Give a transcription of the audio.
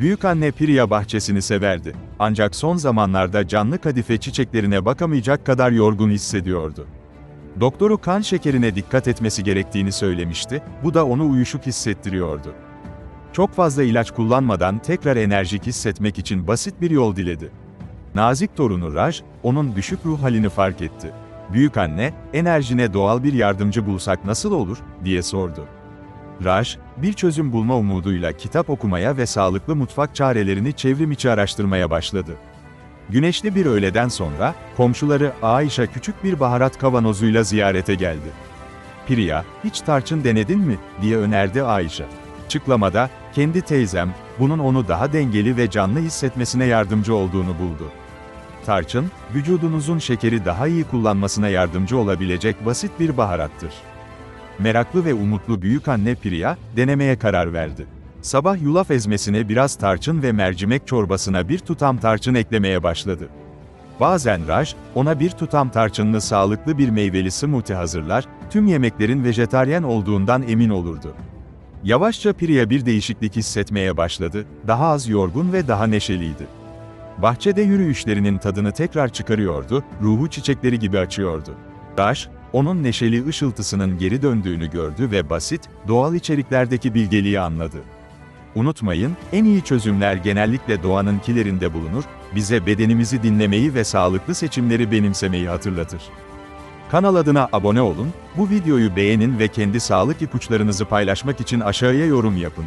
Büyükanne Priya bahçesini severdi. Ancak son zamanlarda canlı kadife çiçeklerine bakamayacak kadar yorgun hissediyordu. Doktoru kan şekerine dikkat etmesi gerektiğini söylemişti, bu da onu uyuşuk hissettiriyordu. Çok fazla ilaç kullanmadan tekrar enerjik hissetmek için basit bir yol diledi. Nazik torunu Raj, onun düşük ruh halini fark etti. Büyük anne, enerjine doğal bir yardımcı bulsak nasıl olur, diye sordu. Raj, bir çözüm bulma umuduyla kitap okumaya ve sağlıklı mutfak çarelerini çevrim içi araştırmaya başladı. Güneşli bir öğleden sonra, komşuları Aişa küçük bir baharat kavanozuyla ziyarete geldi. Priya, hiç tarçın denedin mi, diye önerdi Aişa. Açıklamada, kendi teyzem, bunun onu daha dengeli ve canlı hissetmesine yardımcı olduğunu buldu. Tarçın, vücudunuzun şekeri daha iyi kullanmasına yardımcı olabilecek basit bir baharattır. Meraklı ve umutlu büyük anne Priya, denemeye karar verdi. Sabah yulaf ezmesine biraz tarçın ve mercimek çorbasına bir tutam tarçın eklemeye başladı. Bazen Raj, ona bir tutam tarçınlı sağlıklı bir meyveli smoothie hazırlar, tüm yemeklerin vejetaryen olduğundan emin olurdu. Yavaşça Priya bir değişiklik hissetmeye başladı, daha az yorgun ve daha neşeliydi. Bahçede yürüyüşlerinin tadını tekrar çıkarıyordu, ruhu çiçekleri gibi açıyordu. Raj, onun neşeli ışıltısının geri döndüğünü gördü ve basit, doğal içeriklerdeki bilgeliği anladı. Unutmayın, en iyi çözümler genellikle doğanınkilerinde bulunur, bize bedenimizi dinlemeyi ve sağlıklı seçimleri benimsemeyi hatırlatır. Kanal adına abone olun, bu videoyu beğenin ve kendi sağlık ipuçlarınızı paylaşmak için aşağıya yorum yapın.